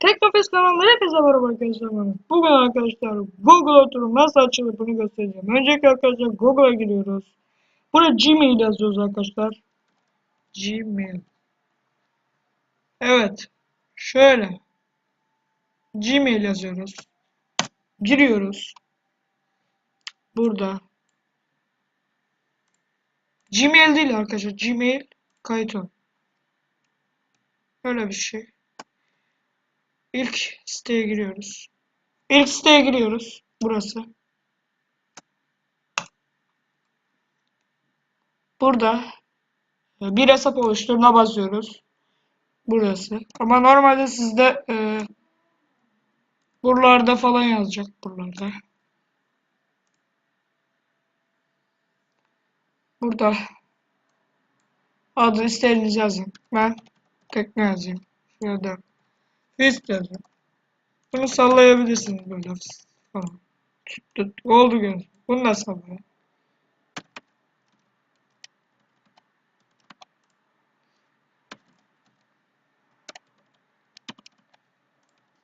Teknofest kanalına hepinize merhaba arkadaşlar. Bugün arkadaşlar Google oturum nasıl açılır bunu göstereceğim. Öncelikle arkadaşlar Google'a giriyoruz. Burada Gmail yazıyoruz arkadaşlar. Gmail. Evet. Şöyle. Gmail yazıyoruz. Giriyoruz. Burada. Gmail değil arkadaşlar. Gmail kayıt ol. Öyle bir şey. İlk siteye giriyoruz. İlk siteye giriyoruz. Burası. Burada e, bir hesap oluşturuna basıyoruz. Burası. Ama normalde sizde e, buralarda falan yazacak. Buralarda. Burada adı istediğinizi yazın. Ben tekne yazayım. Şurada Fist yazın. Bunu sallayabilirsiniz böyle falan. Oldu göz. Bunu da sallayın.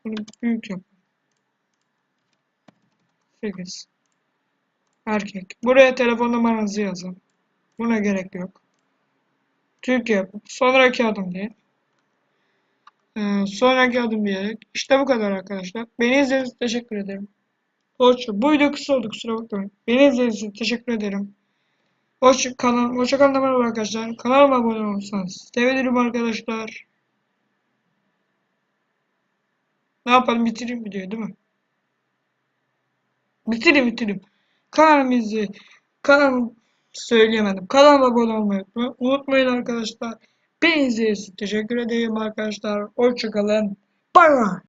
Bunu büyük yap. 8. Erkek. Buraya telefon numaranızı yazın. Buna gerek yok. Türkiye. Sonraki adım diye. Ee, sonraki adım diyerek. İşte bu kadar arkadaşlar. Beni izlediğiniz için teşekkür ederim. Hoşça. Bu video kısa oldu kusura bakmayın. Beni izlediğiniz için teşekkür ederim. Hoşça kalın. Hoşça kalın merhaba arkadaşlar. Kanalıma abone olursanız sevinirim arkadaşlar. Ne yapalım bitireyim videoyu değil mi? Bitireyim bitireyim. Kanalımızı kanal söyleyemedim. Kanalıma abone olmayı unutmayın arkadaşlar. Beni teşekkür ederim arkadaşlar. Hoşçakalın. Bay bay.